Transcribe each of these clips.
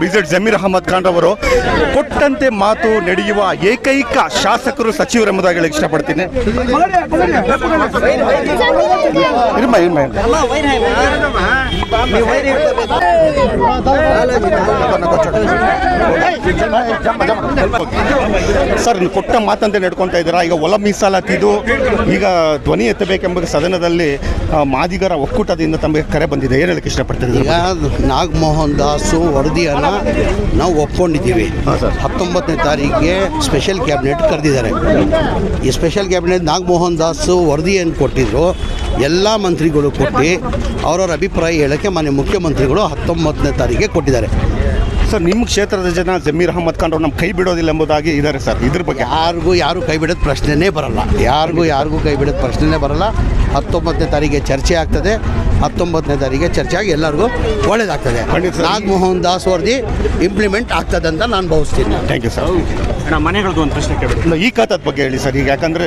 BZ Zameer Ahmed Khan ಅವರು ಕೊಟ್ಟಂತೆ ಮಾತು ನಡೆಯುವ ಏಕೈಕ ಶಾಸಕರು ಸಚಿವರೆಂಬುದಾಗಿ ಹೇಳಕ್ ಇಷ್ಟಪಡ್ತೀನಿ. ಸರ್ ನೀವು ಕೊಟ್ಟ ಮಾತಂತೆ ನಡ್ಕೊಂತ ಇದ್ದೀರಾ? ಈಗ ಒಲ ಮೀಸಲಾತಿದ್ದು ಈಗ ಧ್ವನಿ ಎತ್ತಬೇಕೆಂಬ ಸದನದಲ್ಲಿ ಮಾದಿಗರ ಒಕ್ಕೂಟದಿಂದ ತಮಗೆ ಕರೆ ಬಂದಿದೆ. ಏನು ಹೇಳಕ್ಕೆ ಇಷ್ಟಪಡ್ತೀರಿ? ನಾಗಮೋಹನ್ ದಾಸು ವರದಿಯನ್ನು ನಾವು ಒಪ್ಕೊಂಡಿದ್ದೀವಿ. ಹತ್ತೊಂಬತ್ತನೇ ತಾರೀಕಿಗೆ ಸ್ಪೆಷಲ್ ಕ್ಯಾಬಿನೆಟ್ ಕರೆದಿದ್ದಾರೆ. ಈ ಸ್ಪೆಷಲ್ ಕ್ಯಾಬಿನೆಟ್ ನಾಗಮೋಹನ್ ದಾಸು ವರದಿಯನ್ನು ಕೊಟ್ಟಿದ್ದರು ಎಲ್ಲ ಮಂತ್ರಿಗಳು ಕೊಟ್ಟು ಅವರವರ ಅಭಿಪ್ರಾಯ ಹೇಳೋಕ್ಕೆ ಮಾನ್ಯ ಮುಖ್ಯಮಂತ್ರಿಗಳು ಹತ್ತೊಂಬತ್ತನೇ ತಾರೀಕಿಗೆ ಕೊಟ್ಟಿದ್ದಾರೆ. ಸರ್ ನಿಮ್ಮ ಕ್ಷೇತ್ರದ ಜನ ಜಮೀರ್ ಅಹಮದ್ ಖಾನ್ ಅವ್ರು ನಮ್ಮ ಕೈ ಬಿಡೋದಿಲ್ಲ ಎಂಬುದಾಗಿ ಇದ್ದಾರೆ ಸರ್ ಇದ್ರ ಬಗ್ಗೆ. ಯಾರಿಗೂ ಯಾರು ಕೈ ಬಿಡೋದು ಪ್ರಶ್ನೆನೇ ಬರಲ್ಲ. ಯಾರಿಗೂ ಯಾರಿಗೂ ಕೈ ಬಿಡೋದು ಪ್ರಶ್ನೆನೇ ಬರಲ್ಲ. ಹತ್ತೊಂಬತ್ತನೇ ತಾರೀಕಿಗೆ ಚರ್ಚೆ ಆಗ್ತದೆ. ಹತ್ತೊಂಬತ್ತನೇ ತಾರೀಕಿಗೆ ಚರ್ಚೆ ಆಗಿ ಎಲ್ಲರಿಗೂ ಒಳ್ಳೇದಾಗ್ತದೆ. ನಾಗಮೋಹನ್ ದಾಸ್ ವರದಿ ಇಂಪ್ಲಿಮೆಂಟ್ ಆಗ್ತದೆ ಅಂತ ನಾನು ಭಾವಿಸ್ತೀನಿ. ಥ್ಯಾಂಕ್ ಯು ಸರ್ ಅಣ್ಣ ಮನೆಗಳದ್ದು ಒಂದು ಪ್ರಶ್ನೆ ಕೇಳಿ ಈ ಖಾತದ ಬಗ್ಗೆ ಹೇಳಿ ಸರ್. ಈಗ ಯಾಕಂದರೆ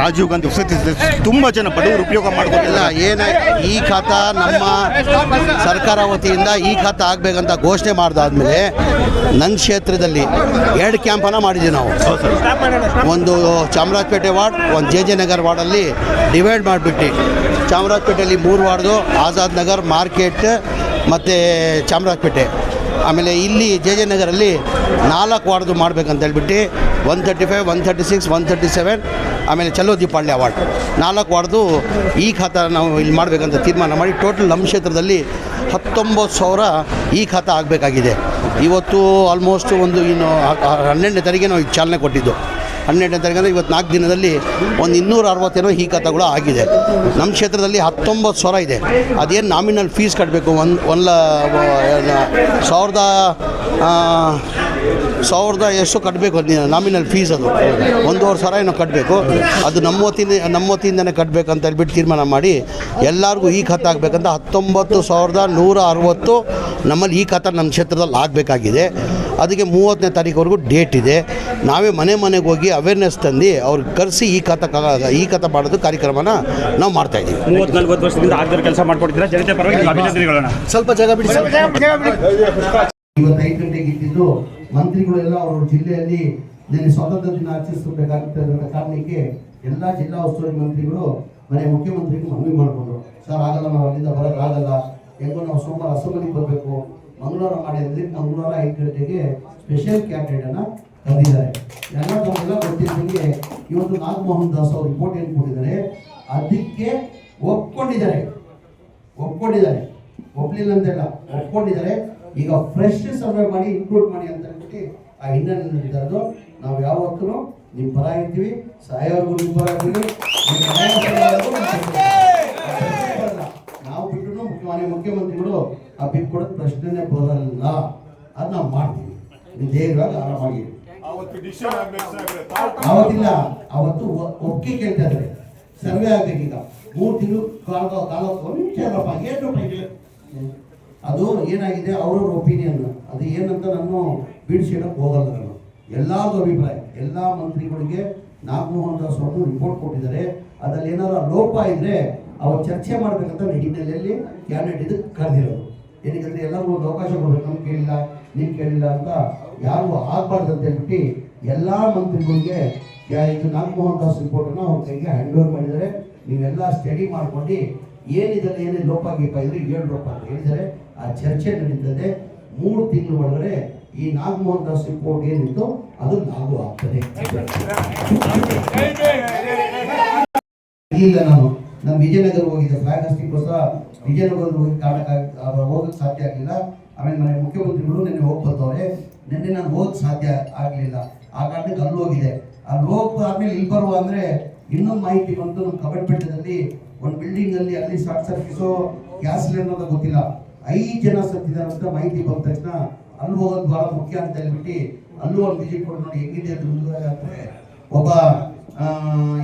ರಾಜೀವ್ ಗಾಂಧಿ ವಸತಿ ತುಂಬ ಜನ ಬಡವರು ಉಪಯೋಗ ಇಲ್ಲ ಮಾಡ್ಕೋಲ್ಲ ಏನ ಈ ಖಾತ ನಮ್ಮ ಸರ್ಕಾರ ವತಿಯಿಂದ ಈ ಖಾತ ಆಗಬೇಕಂತ ಘೋಷಣೆ ಮಾಡಿದಾದ್ಮೇಲೆ ನನ್ನ ಕ್ಷೇತ್ರದಲ್ಲಿ ಎರಡು ಕ್ಯಾಂಪನ್ನು ಮಾಡಿದ್ದೀವಿ ನಾವು. ಒಂದು ಚಾಮರಾಜಪೇಟೆ ವಾರ್ಡ್ ಒಂದು ಜೆ ಜೆ ನಗರ್ ವಾರ್ಡಲ್ಲಿ ಡಿವೈಡ್ ಮಾಡಿಬಿಟ್ಟು. ಚಾಮರಾಜಪೇಟೆಯಲ್ಲಿ ಮೂರು ವಾರ್ಡು ಆಜಾದ್ ನಗರ್ ಮಾರ್ಕೆಟ್ ಮತ್ತು ಚಾಮರಾಜಪೇಟೆ. ಆಮೇಲೆ ಇಲ್ಲಿ ಜೆ ಜೆ ನಗರಲ್ಲಿ ನಾಲ್ಕು ವಾರ್ಡ್ದು ಮಾಡ್ಬೇಕಂತ ಹೇಳ್ಬಿಟ್ಟು one thirty five one thirty six one thirty seven ಆಮೇಲೆ ಚಲೋ ದೀಪಾವಳಿ ಅವಾರ್ಡ್ ನಾಲ್ಕು ವಾರ್ಡ್ದು ಈ ಖಾತಾ ನಾವು ಇಲ್ಲಿ ಮಾಡಬೇಕಂತ ತೀರ್ಮಾನ ಮಾಡಿ ಟೋಟಲ್ ನಮ್ಮ ಕ್ಷೇತ್ರದಲ್ಲಿ ಹತ್ತೊಂಬತ್ತು ಸಾವಿರ ಈ ಖಾತಾ ಆಗಬೇಕಾಗಿದೆ. ಇವತ್ತು ಆಲ್ಮೋಸ್ಟ್ ಒಂದು ಇನ್ನು ಹನ್ನೆರಡನೇ ತಾರೀಕಿಗೆ ನಾವು ಚಾಲನೆ ಕೊಟ್ಟಿದ್ದು. ಹನ್ನೆರಡನೇ ತಾರೀಕು ಅಂದರೆ ಇವತ್ತು ನಾಲ್ಕು ದಿನದಲ್ಲಿ ಒಂದು ಇನ್ನೂರ ಅರವತ್ತೇನೋ ಈ ಕಥೆಗಳು ಆಗಿದೆ. ನಮ್ಮ ಕ್ಷೇತ್ರದಲ್ಲಿ ಹತ್ತೊಂಬತ್ತು ಸಾವಿರ ಇದೆ. ಅದೇನು ನಾಮಿನಲ್ ಫೀಸ್ ಕಟ್ಟಬೇಕು ಒಂದು ಒಂದು ಸಾವಿರದ ಸಾವಿರದ ಎಷ್ಟು ಕಟ್ಟಬೇಕು ನಾಮಿನಲ್ ಫೀಸ್ ಅದು. ಒಂದೂವರೆ ಸಾವಿರ ಏನೋ ಕಟ್ಟಬೇಕು ಅದು ನಮ್ಮ ವತಿಯಿಂದ, ನಮ್ಮ ಕಟ್ಟಬೇಕಂತ ಹೇಳ್ಬಿಟ್ಟು ತೀರ್ಮಾನ ಮಾಡಿ ಎಲ್ಲರಿಗೂ ಈ ಖಾತೆ ಆಗಬೇಕಂತ ಹತ್ತೊಂಬತ್ತು ಸಾವಿರದ ನೂರ ಅರವತ್ತು ನಮ್ಮಲ್ಲಿ ಈ ಕಥ ನಮ್ಮ ಕ್ಷೇತ್ರದಲ್ಲಿ ಆಗಬೇಕಾಗಿದೆ. ಅದಕ್ಕೆ ಮೂವತ್ತನೇ ತಾರೀಕುವರೆಗೂ ಡೇಟ್ ಇದೆ. ನಾವೇ ಮನೆ ಮನೆಗೆ ಹೋಗಿ ಅವೇರ್ನೆಸ್ ತಂದು ಅವ್ರಿಗೆ ಕರೆಸಿ ಈ ಕಥ ಈ ಕಥ ಮಾಡೋದು ಕಾರ್ಯಕ್ರಮನ ನಾವು ಮಾಡ್ತಾಯಿದ್ದೀವಿ ಇದ್ದೀವಿ. ನಲ್ವತ್ತು ವರ್ಷದಿಂದ ಆಗದ ಕೆಲಸ ಮಾಡ್ಕೊಟ್ಟಿದ್ದೀರಾ ಜನತೆ ಪರವಾಗಿ ಅಭಿನಂದನೆಗಳನ್ನ. ಸ್ವಲ್ಪ ಜಾಗ ಬಿಡಿ ಇವತ್ತು ಐದು ಗಂಟೆಗೆ ಇದ್ದಿದ್ದು ಮಂತ್ರಿಗಳೆಲ್ಲ ಅವರು ಜಿಲ್ಲೆಯಲ್ಲಿ ನಿನ್ನೆ ಸ್ವಾತಂತ್ರ್ಯ ದಿನ ಆಚರಿಸಬೇಕಾಗುತ್ತೆ ಅನ್ನೋ ಕಾರಣಕ್ಕೆ ಎಲ್ಲ ಜಿಲ್ಲಾ ಉಸ್ತುವಾರಿ ಮಂತ್ರಿಗಳು ಮನೆ ಮುಖ್ಯಮಂತ್ರಿಗೂ ಮನವಿ ಮಾಡಿಕೊಂಡ್ರು. ಸರ್ ಆಗಲ್ಲ ನಾವು ಅಲ್ಲಿಂದ ಬರೋಕ್ಕಾಗಲ್ಲ ಹೆಂಗೋ ನಾವು ಸೋಮವಾರ ಅಸೆಂಬ್ಲಿಗೆ ಬರಬೇಕು. ಮಂಗಳವಾರ ಮಾಡಿ ಅಂದ್ರೆ ಮಂಗಳವಾರ ಐದು ಗಂಟೆಗೆ ಸ್ಪೆಷಲ್ ಕ್ಯಾಂಡಿಡೇಟನ್ನು ಕರೆದಿದ್ದಾರೆ ಎಲ್ಲ ತಮಗೆಲ್ಲ ಗೊತ್ತಿದ್ದಂಗೆ ಇವತ್ತು ನಾಗಮೋಹನ್ ದಾಸ್ ಅವರು ರಿಪೋರ್ಟ್ ಏನು ಅದಕ್ಕೆ ಒಪ್ಕೊಂಡಿದ್ದಾರೆ. ಒಪ್ಕೊಂಡಿದ್ದಾರೆ. ಒಪ್ಲಿಲ್ಲ ಅಂತೆಲ್ಲ, ಒಪ್ಕೊಂಡಿದ್ದಾರೆ. ಈಗ ಫ್ರೆಶ್ ಸರ್ವೆ ಮಾಡಿ ಇನ್ಕ್ಲೂಡ್ ಮಾಡಿ ಅಂತ ಹೇಳ್ಬಿಟ್ಟು ಆ ಹಿನ್ನೆಲೆ ಇರೋದು. ನಾವು ಯಾವತ್ತೂ ನಿಮ್ಮ ಪರ ಇರ್ತೀವಿ. ಸಾಯೋರ್ಗು ನಿಮ್ಮ ಪರ ಇರ್ತೀವಿ. ಆ ಕೂಡ ಪ್ರಶ್ನೆನೇ ಬರಲ್ಲ. ಅದು ನಾವು ಮಾಡ್ತೀವಿ. ಧೈರ್ಯವಾಗಿ ಆರಾಮಾಗಿ ಅವತ್ತಿಲ್ಲ ಅವತ್ತು ಒಪ್ಪಿಗೆ ಇದ್ದಾರೆ ಸರ್ವೆ ಆಗ್ಬೇಕೀಗ ಮೂರು ತಿಂಗಳು ಕಾಲ ಕಾಲ ವಿಚಾರಪ್ಪ ಏನು ಅದು ಏನಾಗಿದೆ? ಅವ್ರವ್ರ ಒಪಿನಿಯನ್ ಅದು ಏನಂತ ನಾನು ಬಿಡಿಸಿಡಕ್ಕೆ ಹೋಗಲ್ಲ ನಾನು. ಎಲ್ಲಾರ್ದು ಅಭಿಪ್ರಾಯ. ಎಲ್ಲ ಮಂತ್ರಿಗಳಿಗೆ ನಾಗಮೋಹನ್ ದಾಸ್ ಅವರು ರಿಪೋರ್ಟ್ ಕೊಟ್ಟಿದ್ದಾರೆ. ಅದ್ರಲ್ಲಿ ಏನಾದ್ರು ಲೋಪ ಇದ್ರೆ ಅವ್ರು ಚರ್ಚೆ ಮಾಡಬೇಕಂತ ಹಿನ್ನೆಲೆಯಲ್ಲಿ ಕ್ಯಾಬಿನೆಟ್ ಇದಕ್ಕೆ ಕರೆದಿರೋದು. ಏನಕ್ಕೆ ಎಲ್ಲರಿಗೂ ಒಂದು ಅವಕಾಶ ಕೊಡಬೇಕು ನಮ್ಗೆ ಕೇಳಿಲ್ಲ ನೀವು ಕೇಳಿಲ್ಲ ಅಂತ ಯಾರು ಆಗ್ಬಾರ್ದು ಅಂತ ಹೇಳ್ಬಿಟ್ಟು ಎಲ್ಲ ಮಂತ್ರಿಗಳಿಗೆ ಇದು ನಾಗಮೋಹನ್ ದಾಸ್ ರಿಪೋರ್ಟನ್ನು ಅವ್ರ ಕೈಗೆ ಹ್ಯಾಂಡ್ ಓವರ್ ಮಾಡಿದ್ದಾರೆ. ನೀವೆಲ್ಲ ಸ್ಟಡಿ ಮಾಡ್ಕೊಂಡು ಏನಿದೆ ಏನೇ ಲೋಪ ಗೀಪ ಇದ್ರೆ ಲೋಪ ಅಂತ ಹೇಳಿದರೆ ಆ ಚರ್ಚೆ ನಡೀತದೆ. ಮೂರು ತಿಂಗಳ ಒಳಗಡೆ ಈ ನಾಗಮೋಹನ್ ದಾಸ್ ರಿಪೋರ್ಟ್ ಏನಿತ್ತು ಅದು ಲಾಗು ಆಗ್ತದೆ. ಇಲ್ಲ ನಾನು. ನಾನು ವಿಜಯನಗರ ಹೋಗಿದ್ದೆ. ಫ್ಲಾಗ್ ಹಾಸ್ಟಿಗೋಸ್ಕರ ವಿಜಯನಗರದ ಹೋಗಿ ಕಾರಣಕ್ಕಾಗಿ ಹೋಗಕ್ಕೆ ಸಾಧ್ಯ ಆಗಲಿಲ್ಲ. ಆಮೇಲೆ ಮನೆ ಮುಖ್ಯಮಂತ್ರಿಗಳು ನಿನ್ನೆ ಹೋಗಿ ಬಂದವ್ರೆ. ನಿನ್ನೆ ನಾನು ಹೋಗಕ್ಕೆ ಸಾಧ್ಯ ಆಗಲಿಲ್ಲ. ಆ ಕಾರಣಕ್ಕೆ ಅಲ್ಲಿ ಹೋಗಿದೆ ಅಲ್ಲಿ ಹೋಗಿ ಆದಮೇಲೆ ಇಲ್ಲಿ ಬರುವ ಅಂದರೆ ಇನ್ನೊಂದು ಮಾಹಿತಿ ಬಂತು. ನಮ್ಮ ಕಬಡ್ಪೇಟೆದಲ್ಲಿ ಒಂದು ಬಿಲ್ಡಿಂಗಲ್ಲಿ ಅಲ್ಲಿ ಶಾರ್ಟ್ ಸರ್ಕಿಸೋ ಗ್ಯಾಸ್ ಸಿಲಿಂಡರ್ ಅಂತ ಗೊತ್ತಿಲ್ಲ. ಐದು ಜನ ಸತ್ತಿದ್ದಾರೆ ಅಂತ ಮಾಹಿತಿ ಬಂದ ತಕ್ಷಣ ಅಲ್ಲಿ ಹೋಗೋದು ಭಾಳ ಮುಖ್ಯ ಅಂತ ಹೇಳ್ಬಿಟ್ಟು ಅಲ್ಲೂ ಒಂದು ವಿಸಿಟ್ ಕೊಟ್ಟು ನೋಡಿ ಹೆಂಗಿದೆ ಅಂತ ಅಂದ್ರೆ ಒಬ್ಬ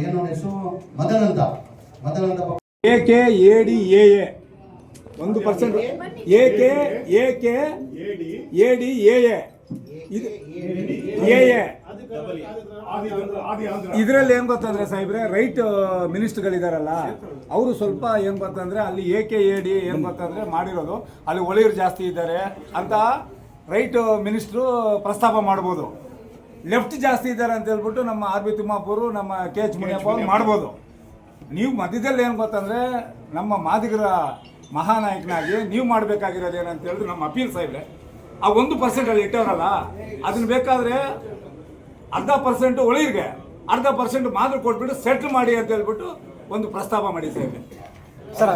ಏನೋ ಹೆಸರು? ಮದನ್ ಮದನಂದ. ಪಾಪ ಎ ಡಿ ಎ ಎ ಒಂದು percent A K A D A A ಇದು ಎ ಎ ಇದರಲ್ಲಿ ಏನ್ ಗೊತ್ತಂದ್ರೆ ಸಾಹೇಬ್ರೆ, ರೈಟ್ ಮಿನಿಸ್ಟರ್ಗಳಿದಾರಲ್ಲ, ಅವರು ಸ್ವಲ್ಪ ಏನ್ ಗೊತ್ತಂದ್ರೆ ಅಲ್ಲಿ ಎ ಕೆ ಎ ಡಿ ಏನ್ ಗೊತ್ತಂದ್ರೆ ಮಾಡಿರೋದು, ಅಲ್ಲಿ ಒಳಿಯರು ಜಾಸ್ತಿ ಇದ್ದಾರೆ ಅಂತ ರೈಟ್ ಮಿನಿಸ್ಟ್ರು ಪ್ರಸ್ತಾಪ ಮಾಡ್ಬೋದು. ಲೆಫ್ಟ್ ಜಾಸ್ತಿ ಇದ್ದಾರೆ ಅಂತ ಹೇಳ್ಬಿಟ್ಟು ನಮ್ಮ ಆರ್ ಬಿ ತಿಮ್ಮಾಪುರು, ನಮ್ಮ ಕೆ ಎಚ್ ಮುನಿಯಪ್ಪ ಅವ್ರು ಮಾಡ್ಬೋದು. ನೀವು ಮಧ್ಯದಲ್ಲಿ ಏನು ಗೊತ್ತಂದ್ರೆ, ನಮ್ಮ ಮಾದಿಗರ ಮಹಾನಾಯಕನಾಗಿ ನೀವು ಮಾಡಬೇಕಾಗಿರೋದು ಏನಂತ ಹೇಳಿದ್ರೆ ನಮ್ಮ ಅಪೀಲ್ ಸಾಹೇಬ್ರೆ, ಆ ಒಂದು ಪರ್ಸೆಂಟ್ ಅಲ್ಲಿ ಇಟ್ಟವರಲ್ಲ, ಅದನ್ನ ಬೇಕಾದ್ರೆ ಅರ್ಧ ಪರ್ಸೆಂಟ್ ಒಳಗೆ ಅರ್ಧ ಪರ್ಸೆಂಟ್ ಮಾತ್ರ ಕೊಟ್ಬಿಟ್ಟು ಸೆಟ್ಲ್ ಮಾಡಿ ಅಂತ ಹೇಳ್ಬಿಟ್ಟು ಒಂದು ಪ್ರಸ್ತಾಪ ಮಾಡಿ ಸಾಹೇಬ್ರೆ. ಸರ್.